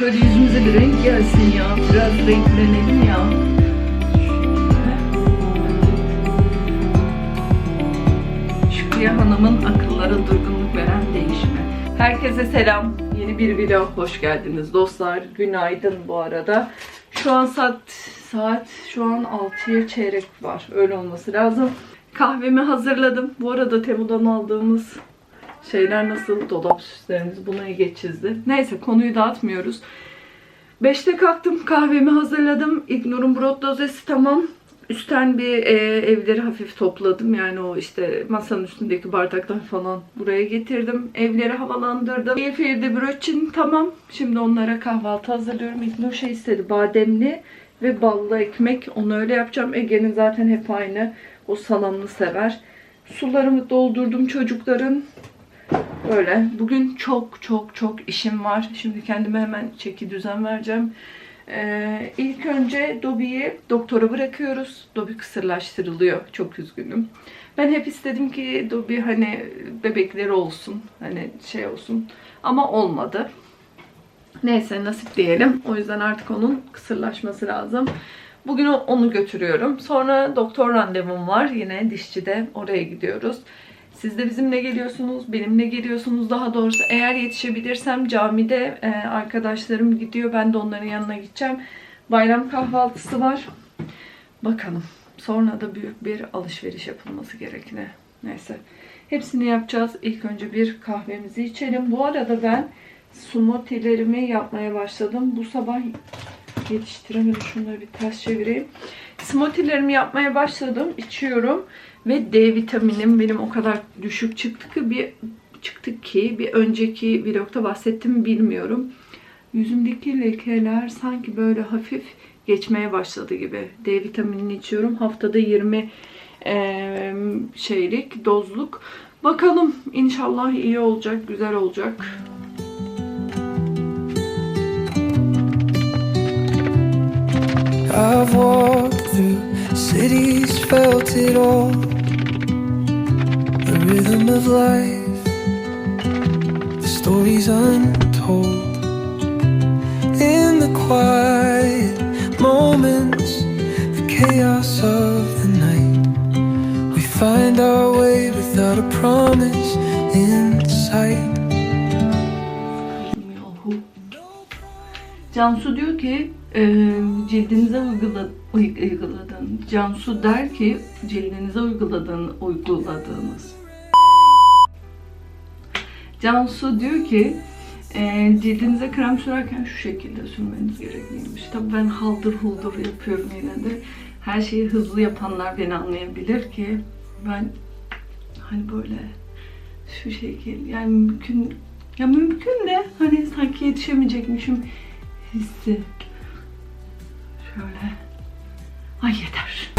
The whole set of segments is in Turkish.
şöyle yüzümüze bir renk gelsin ya. Biraz renklenelim ya. Şükriye Hanım'ın akıllara durgunluk veren değişimi. Herkese selam. Yeni bir video hoş geldiniz dostlar. Günaydın bu arada. Şu an saat saat şu an 6'ya çeyrek var. Öyle olması lazım. Kahvemi hazırladım. Bu arada Temu'dan aldığımız şeyler nasıl? Dolap süslerimiz buna iyi çizdi. Neyse konuyu dağıtmıyoruz. 5'te kalktım kahvemi hazırladım. İgnur'un brot dozesi tamam. Üstten bir e, evleri hafif topladım. Yani o işte masanın üstündeki bardaklar falan buraya getirdim. Evleri havalandırdım. Efirde brötçin tamam. Şimdi onlara kahvaltı hazırlıyorum. İgnur şey istedi bademli ve ballı ekmek. Onu öyle yapacağım. Ege'nin zaten hep aynı. O salamlı sever. Sularımı doldurdum çocukların. Böyle. Bugün çok çok çok işim var. Şimdi kendime hemen çeki düzen vereceğim. Ee, ilk önce Dobby'yi doktora bırakıyoruz. Dobby kısırlaştırılıyor. Çok üzgünüm. Ben hep istedim ki Dobby hani bebekleri olsun. Hani şey olsun. Ama olmadı. Neyse nasip diyelim. O yüzden artık onun kısırlaşması lazım. Bugün onu götürüyorum. Sonra doktor randevum var. Yine dişçide. Oraya gidiyoruz. Siz de bizimle geliyorsunuz, benimle geliyorsunuz daha doğrusu. Eğer yetişebilirsem camide e, arkadaşlarım gidiyor. Ben de onların yanına gideceğim. Bayram kahvaltısı var. Bakalım. Sonra da büyük bir alışveriş yapılması gerekine. Neyse. Hepsini yapacağız. İlk önce bir kahvemizi içelim. Bu arada ben smoothie'lerimi yapmaya başladım. Bu sabah yetiştiremedim. Şunları bir ters çevireyim. Smoothie'lerimi yapmaya başladım. içiyorum. Ve D vitaminim benim o kadar düşük çıktı ki bir çıktı ki bir önceki vlogta bahsettim bilmiyorum. Yüzümdeki lekeler sanki böyle hafif geçmeye başladı gibi. D vitaminini içiyorum. Haftada 20 eee, şeylik dozluk. Bakalım inşallah iyi olacak, güzel olacak. Cities, felt it all. The rhythm of life, the stories untold. In the quiet moments, the chaos of the night, we find our way without a promise in sight. Cansu diyor ki e, cildinize uygula, uy- uyguladığın. Cansu der ki cildinize uyguladığın, uyguladığınız. Cansu diyor ki e, cildinize krem sürerken şu şekilde sürmeniz gerekliymiş. Tabii ben haldır huldur yapıyorum yine de. Her şeyi hızlı yapanlar beni anlayabilir ki ben hani böyle şu şekil yani mümkün ya mümkün de hani sanki yetişemeyecekmişim hissi. Şöyle. Ay yeter.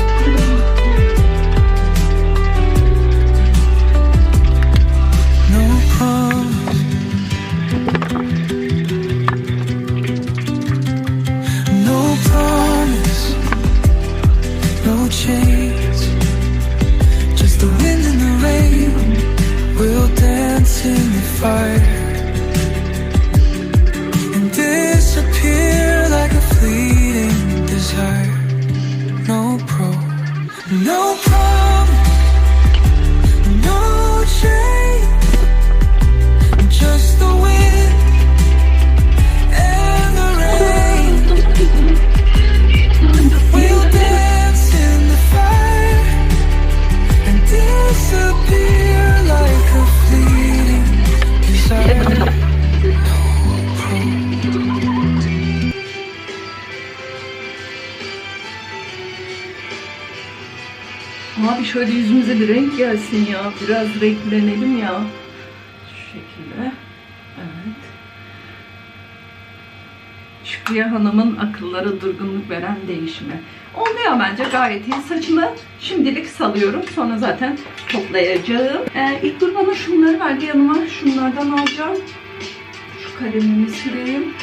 No Abi şöyle yüzümüze bir renk gelsin ya. Biraz renklenelim ya. Şu şekilde. Evet. Şükriye Hanım'ın akıllara durgunluk veren değişimi. Oluyor bence gayet iyi. Saçımı şimdilik salıyorum. Sonra zaten toplayacağım. Ee, ilk dur bana şunları verdi yanıma. Şunlardan alacağım. Şu kalemimi süreyim.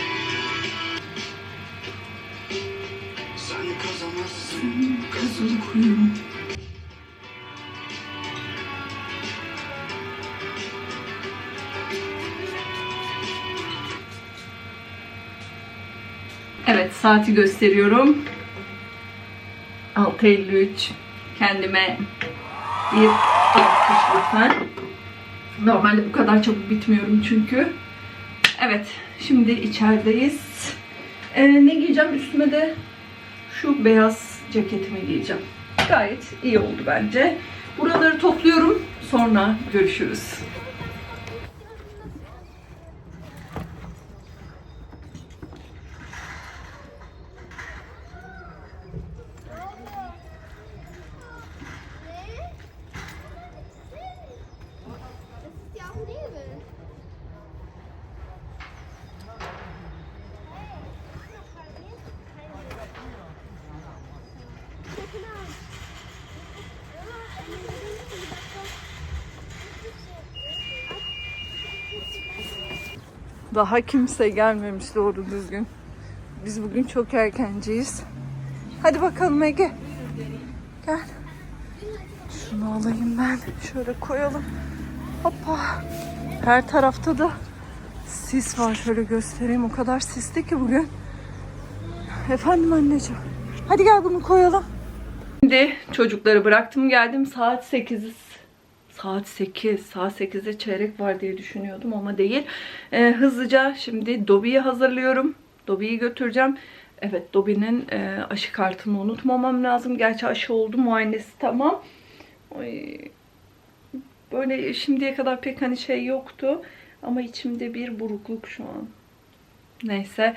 Saati gösteriyorum. 6.53. Kendime bir alkış lütfen. Normalde bu kadar çabuk bitmiyorum çünkü. Evet şimdi içerideyiz. Ee, ne giyeceğim? Üstüme de şu beyaz ceketimi giyeceğim. Gayet iyi oldu bence. Buraları topluyorum. Sonra görüşürüz. Daha kimse gelmemiş doğru düzgün. Biz bugün çok erkenciyiz. Hadi bakalım Ege. Gel. Şunu alayım ben. Şöyle koyalım. Hoppa. Her tarafta da sis var. Şöyle göstereyim. O kadar sisli ki bugün. Efendim anneciğim. Hadi gel bunu koyalım. Şimdi çocukları bıraktım geldim. Saat 8. Saat 8. Saat 8'e çeyrek var diye düşünüyordum ama değil. Ee, hızlıca şimdi Dobby'yi hazırlıyorum. Dobby'yi götüreceğim. Evet Dobby'nin e, aşı kartını unutmamam lazım. Gerçi aşı oldu muayenesi tamam. Ay, böyle şimdiye kadar pek hani şey yoktu. Ama içimde bir burukluk şu an. Neyse.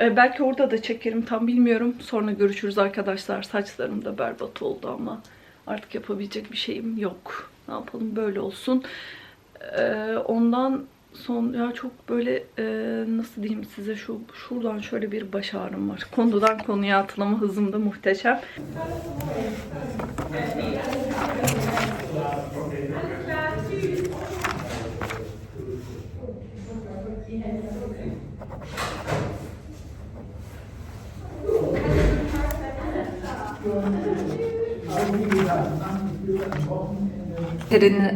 Ee, belki orada da çekerim tam bilmiyorum. Sonra görüşürüz arkadaşlar. Saçlarım da berbat oldu ama artık yapabilecek bir şeyim yok. Ne yapalım böyle olsun. Ee, ondan son ya çok böyle e, nasıl diyeyim size şu şuradan şöyle bir baş ağrım var. Konudan konuya atlama hızım da muhteşem. Veteriner,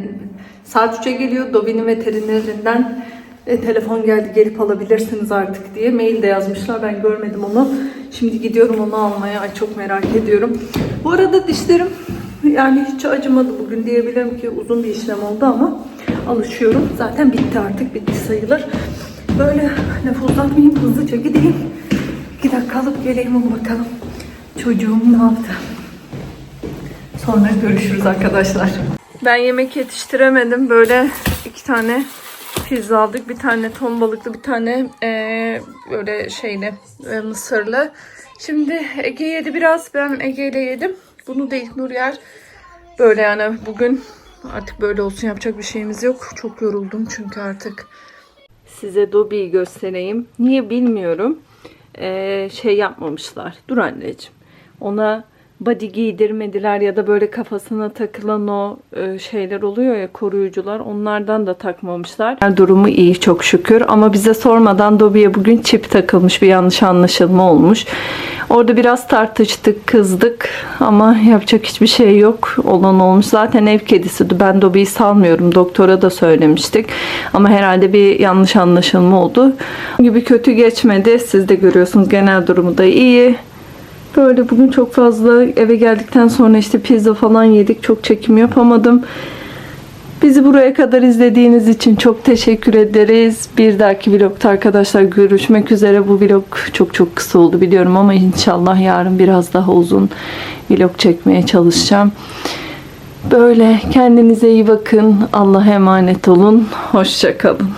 3'e geliyor. Dovi'nin veterinerinden e, telefon geldi gelip alabilirsiniz artık diye. Mail de yazmışlar. Ben görmedim onu. Şimdi gidiyorum onu almaya. Ay çok merak ediyorum. Bu arada dişlerim yani hiç acımadı bugün diyebilirim ki uzun bir işlem oldu ama alışıyorum. Zaten bitti artık. Bitti sayılır. Böyle lafı uzatmayayım. Hızlıca gideyim. İki dakika alıp geleyim onu bakalım. Çocuğum ne yaptı? Sonra görüşürüz arkadaşlar. Ben yemek yetiştiremedim. Böyle iki tane pizza aldık. Bir tane ton balıklı, bir tane eee, böyle şeyli, e, mısırlı. Şimdi Ege yedi biraz. Ben Ege ile yedim. Bunu da İlknur yer. Böyle yani bugün artık böyle olsun yapacak bir şeyimiz yok. Çok yoruldum çünkü artık. Size Dobby'yi göstereyim. Niye bilmiyorum. Ee, şey yapmamışlar. Dur anneciğim. Ona body giydirmediler ya da böyle kafasına takılan o e, şeyler oluyor ya koruyucular onlardan da takmamışlar. Durumu iyi çok şükür ama bize sormadan Dobby'ye bugün çip takılmış bir yanlış anlaşılma olmuş. Orada biraz tartıştık, kızdık ama yapacak hiçbir şey yok. Olan olmuş. Zaten ev kedisiydi. Ben Dobby'yi salmıyorum. Doktora da söylemiştik. Ama herhalde bir yanlış anlaşılma oldu. Gibi kötü geçmedi. Siz de görüyorsunuz genel durumu da iyi. Böyle bugün çok fazla eve geldikten sonra işte pizza falan yedik. Çok çekim yapamadım. Bizi buraya kadar izlediğiniz için çok teşekkür ederiz. Bir dahaki vlogta arkadaşlar görüşmek üzere. Bu vlog çok çok kısa oldu biliyorum ama inşallah yarın biraz daha uzun vlog çekmeye çalışacağım. Böyle kendinize iyi bakın. Allah'a emanet olun. Hoşçakalın.